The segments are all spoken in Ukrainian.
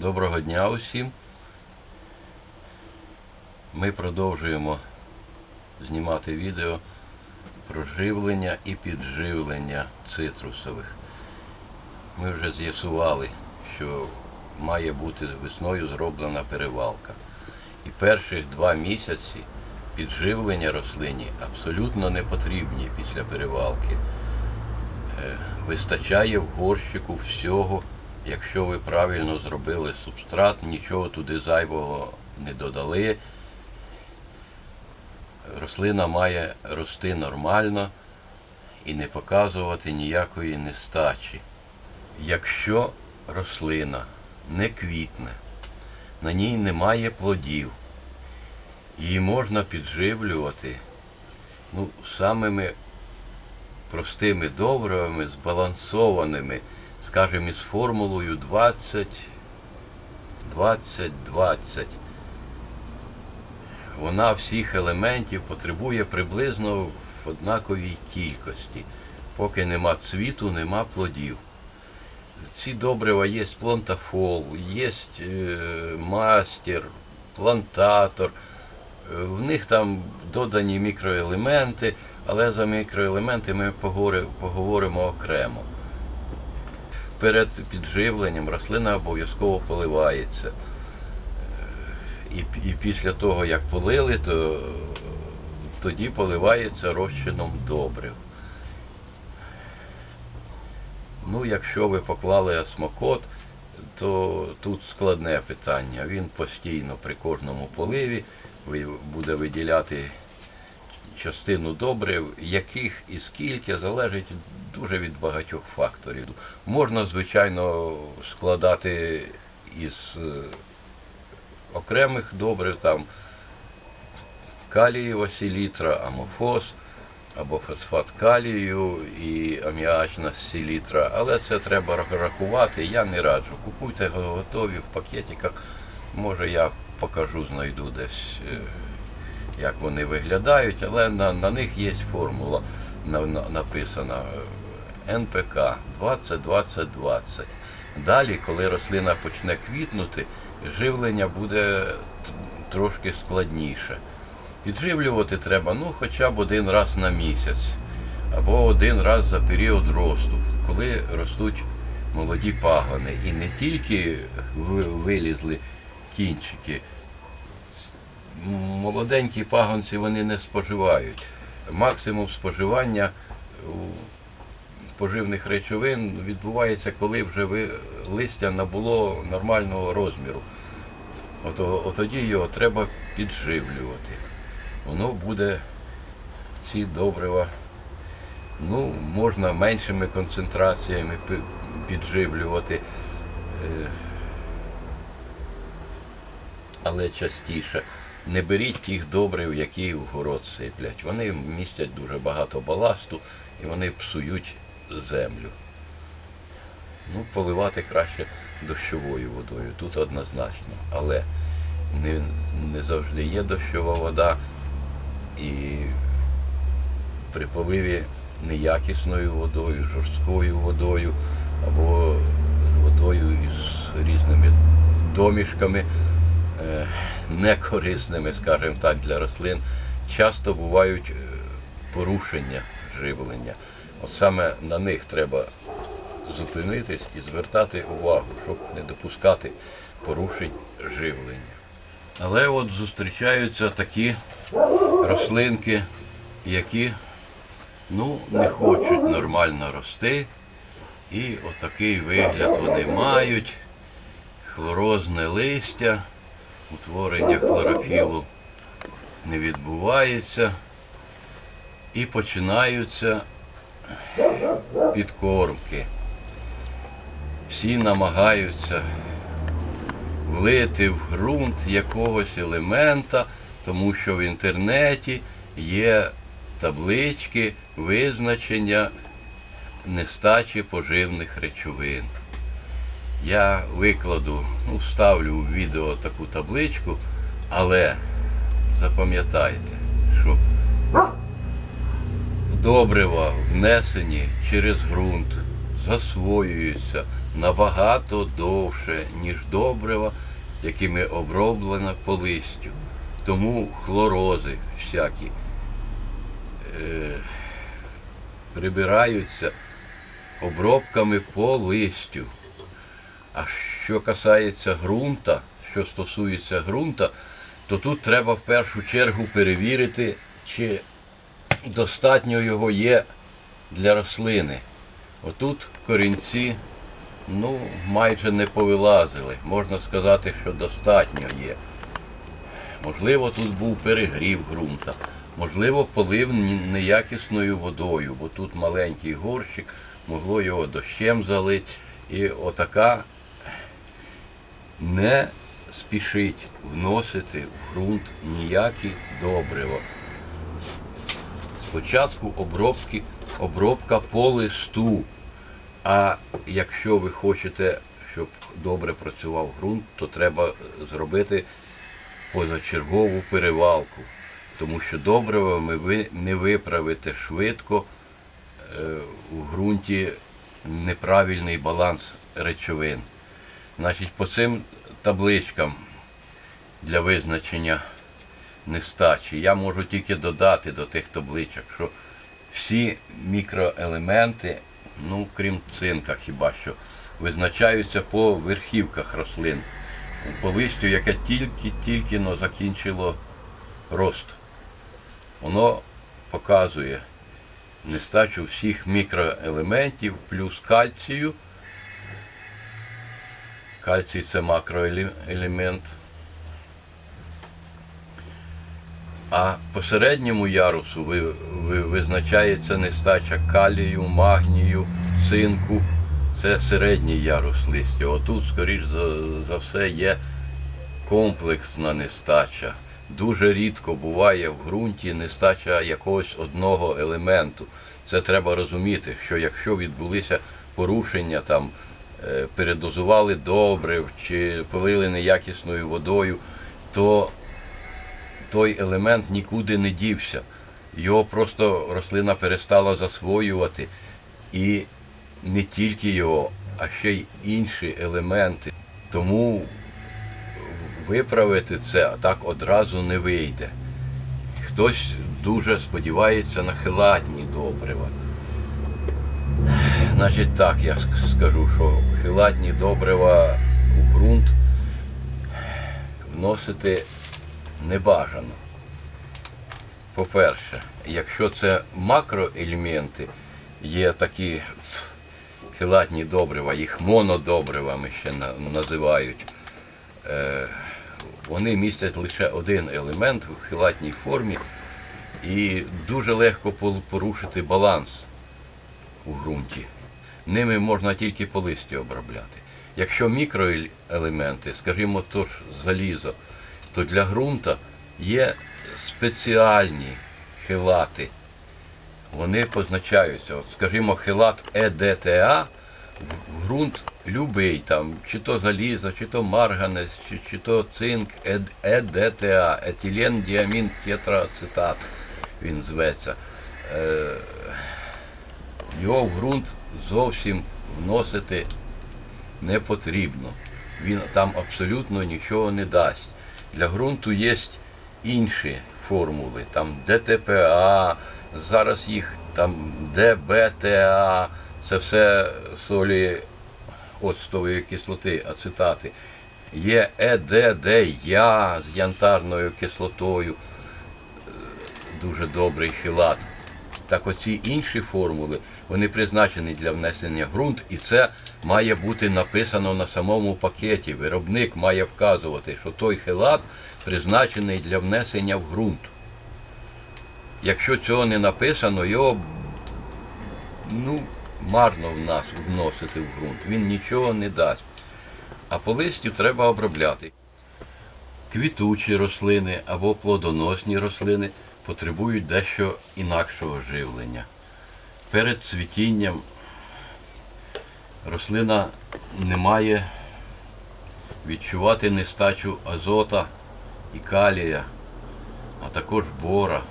Доброго дня усім. Ми продовжуємо знімати відео про живлення і підживлення цитрусових. Ми вже з'ясували, що має бути весною зроблена перевалка. І перших два місяці підживлення рослині абсолютно не потрібні після перевалки. Е, Вистачає в горщику всього, якщо ви правильно зробили субстрат, нічого туди зайвого не додали. Рослина має рости нормально і не показувати ніякої нестачі. Якщо рослина не квітне, на ній немає плодів, її можна підживлювати ну, самими простими добривами, збалансованими, скажімо, із формулою 20, 20, 20. Вона всіх елементів потребує приблизно в однаковій кількості. Поки нема цвіту, нема плодів. Ці добрива є плантафол, є мастер, плантатор. Е, В них там додані мікроелементи, але за мікроелементи ми поговоримо окремо. Перед підживленням рослина обов'язково поливається. Е, І, і після того, як полили, то тоді поливається розчином добрив. Ну, якщо ви поклали осмокот, то тут складне питання. Він постійно при кожному поливі буде виділяти частину добрив, яких і скільки залежить дуже від багатьох факторів. Можна, звичайно, складати із е, окремих добрив, там калієва селітра, амофос, або фосфат калію і аміачна селітра, але це треба рахувати, я не раджу. Купуйте готові в пакетиках. Може я покажу, знайду десь, е, як вони виглядають, але на, на них є формула на- на- написана е, НПК 20-20-20. Далі, коли рослина почне квітнути, живлення буде трошки складніше. Підживлювати треба ну, хоча б один раз на місяць або один раз за період росту, коли ростуть молоді пагони. І не тільки вилізли кінчики. Молоденькі пагонці вони не споживають. Максимум споживання поживних речовин відбувається, коли вже листя набуло нормального розміру. От, от тоді його треба підживлювати. Воно буде ці добрива. Ну, можна меншими концентраціями підживлювати, е, але частіше. Не беріть тих добрив, які в город сиплять. Вони містять дуже багато баласту і вони псують землю. Ну, поливати краще дощовою водою, тут однозначно. Але не, не завжди є дощова вода, і при поливі неякісною водою, жорсткою водою або водою із різними домішками, е, некорисними, скажімо так, для рослин, часто бувають е, порушення живлення. От саме на них треба зупинитись і звертати увагу, щоб не допускати порушень живлення. Але от зустрічаються такі рослинки, які ну, не хочуть нормально рости. І отакий вигляд вони мають. Хлорозне листя, утворення хлорофілу не відбувається. І починаються підкормки. Всі намагаються влити в ґрунт якогось елемента, тому що в інтернеті є таблички визначення нестачі поживних речовин. Я викладу, ну, вставлю в відео таку табличку, але запам'ятайте, що добрива внесені через ґрунт, засвоюються, набагато довше, ніж добрива, якими оброблена по листю. Тому хлорози всякі е, прибираються обробками по листю. А що касається ґрунта, що стосується ґрунта, то тут треба в першу чергу перевірити, чи достатньо його є для рослини. Отут корінці ну, майже не повилазили. Можна сказати, що достатньо є. Можливо, тут був перегрів ґрунта, можливо, полив неякісною водою, бо тут маленький горщик, могло його дощем залити. І отака не спішить вносити в ґрунт ніякі добрива. Спочатку обробки, обробка по листу. А якщо ви хочете, щоб добре працював ґрунт, то треба зробити позачергову перевалку. Тому що добривами ви не виправите швидко е, у ґрунті неправильний баланс речовин. Значить, по цим табличкам для визначення нестачі я можу тільки додати до тих табличок, що всі мікроелементи, ну крім цинка хіба що, визначаються по верхівках рослин, по листю, яке тільки-тільки закінчило рост. Воно показує нестачу всіх мікроелементів плюс кальцію. Кальцій це макроелемент. А по середньому ярусу ви, ви, визначається нестача калію, магнію, цинку. Це середній ярус листя. Отут, скоріш за, все, є комплексна нестача. Дуже рідко буває в ґрунті нестача якогось одного елементу. Це треба розуміти, що якщо відбулися порушення, там передозували добрив чи полили неякісною водою, то той елемент нікуди не дівся. Його просто рослина перестала засвоювати. І не тільки його, а ще й інші елементи. Тому виправити це так одразу не вийде. Хтось дуже сподівається на хилатні добрива. Значить так, я скажу, що хилатні добрива у ґрунт вносити не бажано. По-перше, якщо це макроелементи, є такі хилатні добрива, їх монодобривами ще називають. Е, Вони містять лише один елемент в хилатній формі і дуже легко порушити баланс у ґрунті. Ними можна тільки по листі обробляти. Якщо мікроелементи, скажімо, то ж залізо, то для ґрунта є спеціальні хилати. Вони позначаються. От, скажімо, хилат ЕДТА ґрунт любий, там, чи то залізо, чи то марганець, чи, чи то цинк, ЕДТА, етилен діамін тетрацетат, він зветься. Е, його в ґрунт зовсім вносити не потрібно. Він там абсолютно нічого не дасть. Для ґрунту є інші формули, там ДТПА, зараз їх там ДБТА, це все солі оцтової кислоти, ацетати. Є ЕДДЯ з янтарною кислотою, дуже добрий хілат. Так оці інші формули, вони призначені для внесення в ґрунт, і це має бути написано на самому пакеті. Виробник має вказувати, що той хилат призначений для внесення в ґрунт. Якщо цього не написано, його ну, марно в нас вносити в ґрунт. Він нічого не дасть. А по листю треба обробляти. Квітучі рослини або плодоносні рослини потребують дещо інакшого живлення. Перед цвітінням рослина не має відчувати нестачу азота і калія, а також бора.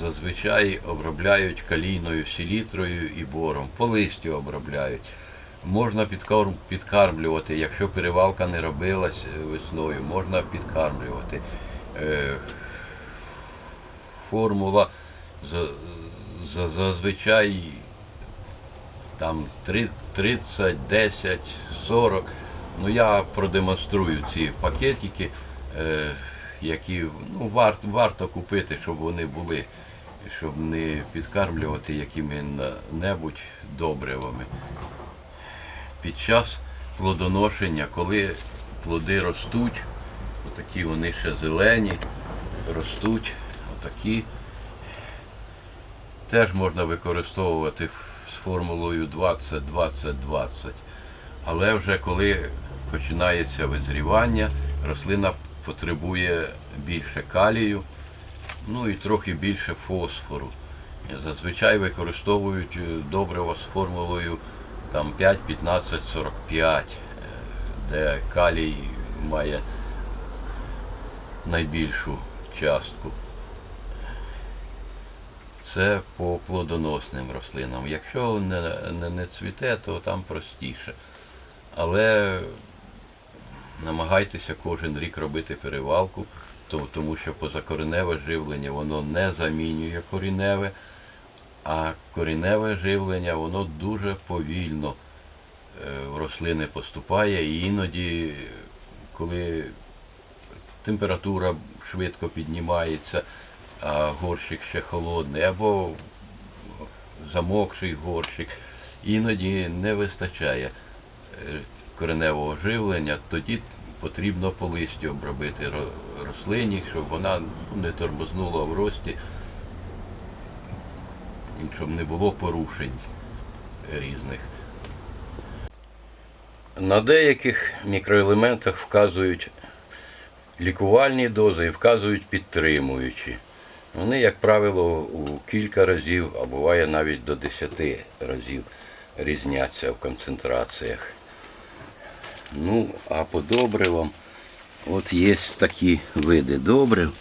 Зазвичай обробляють калійною селітрою і бором. По листю обробляють. Можна підкармлювати, якщо перевалка не робилась е, весною, можна підкармлювати. Е, Формула зазвичай там 30, 10, 40. Ну я продемонструю ці пакетики, е, які ну, варто, варто купити, щоб вони були, щоб не підкармлювати якими-небудь добривами. Під час плодоношення, коли плоди ростуть, отакі вони ще зелені, ростуть, отакі. Теж можна використовувати з формулою 20-20-20. Але вже коли починається визрівання, рослина потребує більше калію, ну і трохи більше фосфору. Зазвичай використовують е, добрива з формулою там 5, 15, 45, е, де калій має найбільшу частку. Це по плодоносним рослинам. Якщо не, не, не цвіте, то там простіше. Але намагайтеся кожен рік робити перевалку, то- тому що позакореневе живлення воно не замінює коріневе, а коріневе живлення воно дуже повільно е, в рослини поступає і іноді, коли температура швидко піднімається, а горщик ще холодний, або замокший горщик, іноді не вистачає е, кореневого живлення, тоді потрібно по листю обробити рослині, щоб вона ну, не тормознула в рості, щоб не було порушень різних. На деяких мікроелементах вказують лікувальні дози і вказують підтримуючі. Вони, як правило, у кілька разів, а буває навіть до 10 разів різняться в концентраціях. Ну, а по добривам, от є такі види добрив.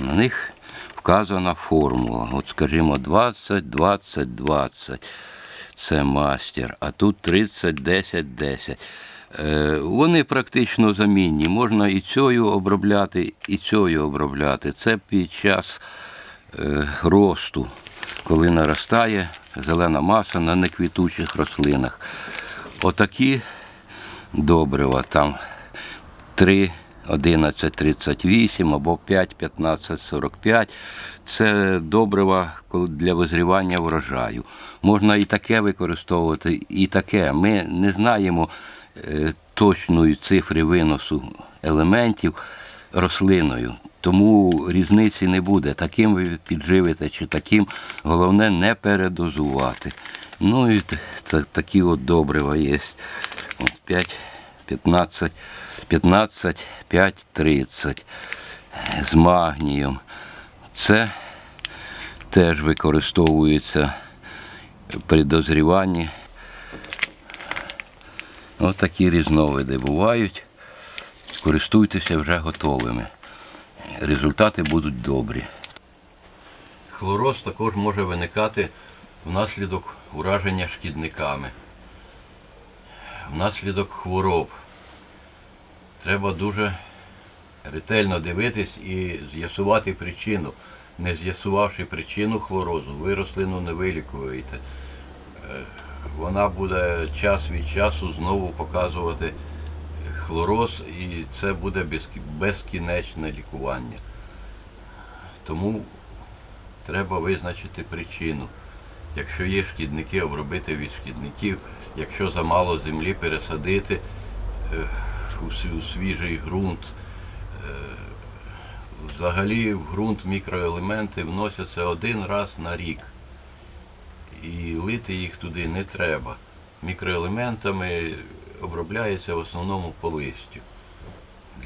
На них вказана формула. От, скажімо, 20, 20, 20. Це мастер, а тут 30, 10, 10. Е, Вони практично замінні. Можна і цією обробляти, і цією обробляти. Це під час е, росту, коли наростає зелена маса на неквітучих рослинах. Отакі добрива там 3, 11, 38 або 5, 15, 45. Це добрива для визрівання врожаю. Можна і таке використовувати, і таке. Ми не знаємо точної цифри виносу елементів рослиною. Тому різниці не буде. Таким ви підживите чи таким. Головне не передозувати. Ну і такі от добрива є. 5, 15, 15, 5, 30 з магнієм. Це теж використовується при дозріванні. Ось такі різновиди бувають. Користуйтеся вже готовими. Результати будуть добрі. Хлороз також може виникати внаслідок ураження шкідниками, внаслідок хвороб. Треба дуже ретельно дивитись і з'ясувати причину. Не з'ясувавши причину хлорозу, ви рослину не вилікуєте. Вона буде час від часу знову показувати хлороз, і це буде безкінечне лікування. Тому треба визначити причину. Якщо є шкідники, обробити від шкідників, якщо замало землі пересадити е, у свіжий ґрунт. Е, Взагалі в ґрунт мікроелементи вносяться один раз на рік. І лити їх туди не треба. Мікроелементами обробляється в основному по листю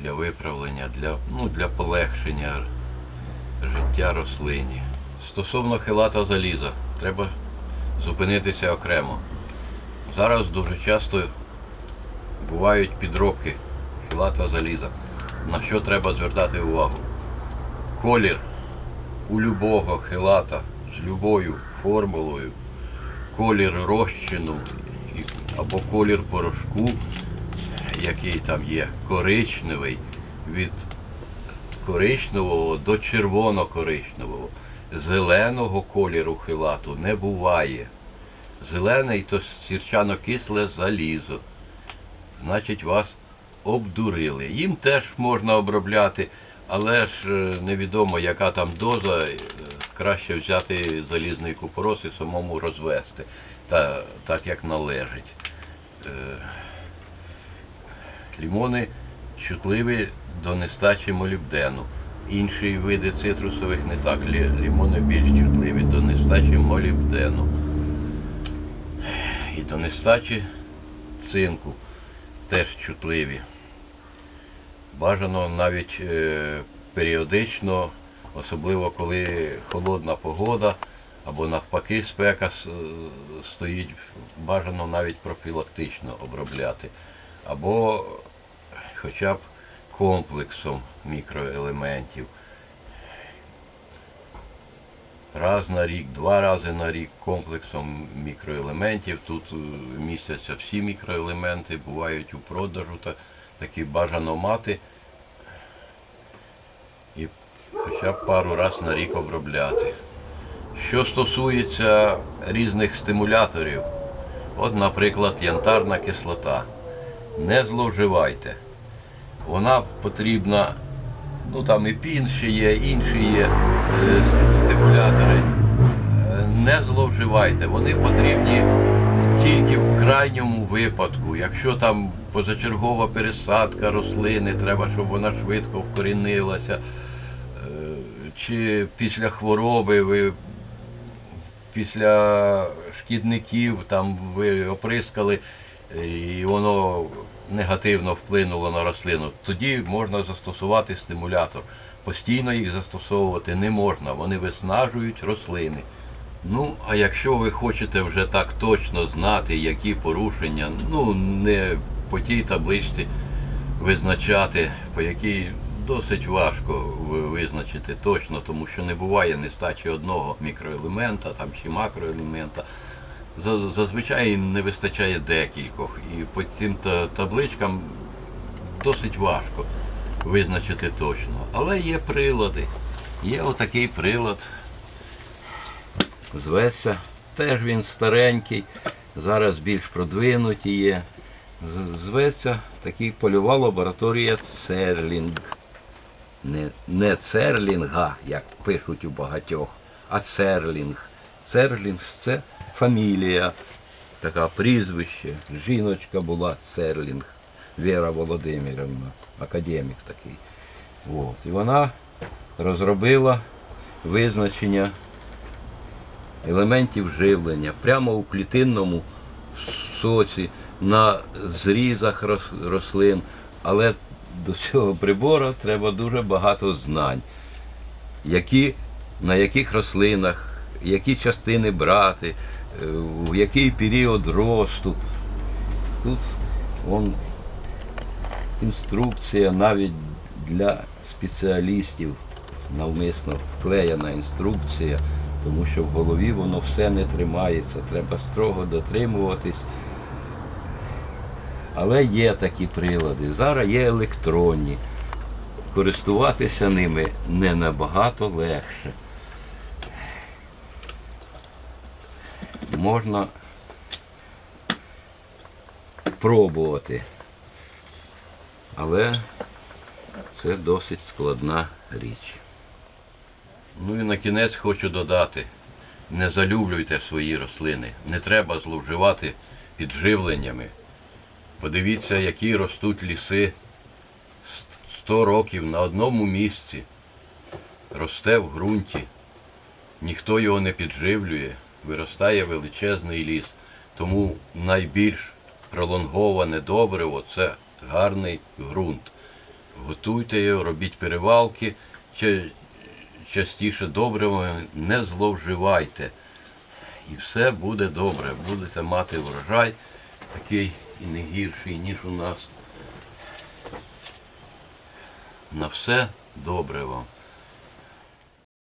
для виправлення, для, ну, для полегшення життя рослині. Стосовно хилата заліза, треба зупинитися окремо. Зараз дуже часто бувають підробки хилата заліза. На що треба звертати увагу? колір у любого хилата з любою формулою, колір розчину або колір порошку, який там є, коричневий, від коричневого до червоно-коричневого. Зеленого кольору хилату не буває. Зелений то сірчано-кисле залізо. Значить, вас обдурили. Їм теж можна обробляти, але ж е, невідомо, яка там доза. Краще взяти залізний купорос і самому розвести, та, так як належить. Е, Лімони чутливі до нестачі молібдену. Інші види цитрусових не так. Лі- Лімони більш чутливі до нестачі молібдену. І до нестачі цинку теж чутливі. Бажано навіть е, періодично, особливо коли холодна погода або навпаки спека стоїть, бажано навіть профілактично обробляти. Або хоча б комплексом мікроелементів. Раз на рік, два рази на рік комплексом мікроелементів. Тут е, містяться всі мікроелементи, бувають у продажу, та, такі бажано мати. І хоча б пару раз на рік обробляти. Що стосується різних стимуляторів, от, наприклад, янтарна кислота. Не зловживайте. Вона потрібна, ну там і пін ще є, інші є е, стимулятори. Е, Не зловживайте. Вони потрібні тільки в крайньому випадку. Якщо там позачергова пересадка рослини, треба, щоб вона швидко вкорінилася. Чи після хвороби ви після шкідників там ви оприскали е, і воно негативно вплинуло на рослину, тоді можна застосувати стимулятор. Постійно їх застосовувати не можна, вони виснажують рослини. Ну, а якщо ви хочете вже так точно знати, які порушення, ну не по тій табличці визначати, по якій досить важко визначити точно, тому що не буває нестачі одного мікроелемента там, чи макроелемента. За- Зазвичай не вистачає декількох. І по цим табличкам досить важко визначити точно. Але є прилади. Є отакий прилад. Зветься. Теж він старенький, зараз більш продвинуті є. Зветься такий польова лабораторія Церлінг. Не, не Церлінга, як пишуть у багатьох, а Церлінг. Церлінг це фамілія, така прізвище. Жіночка була Церлінг, Віра Володимирівна, академік такий. От. І вона розробила визначення елементів живлення прямо у клітинному соці, на зрізах рослин. Але до цього прибору треба дуже багато знань, які, на яких рослинах, які частини брати, е, в який період росту. Тут вон, інструкція навіть для спеціалістів навмисно вклеєна інструкція, тому що в голові воно все не тримається, треба строго дотримуватись. Але є такі прилади. Зараз є електронні. Користуватися ними не набагато легше. Можна пробувати. Але це досить складна річ. Ну і на кінець хочу додати, не залюблюйте свої рослини. Не треба зловживати підживленнями. Подивіться, які ростуть ліси 100 років на одному місці. Росте в ґрунті. Ніхто його не підживлює, виростає величезний ліс. Тому найбільш пролонговане добриво це гарний ґрунт. Готуйте його, робіть перевалки, частіше добривами не зловживайте. І все буде добре. Будете мати врожай такий і не гірший, ніж у нас. На все добре вам.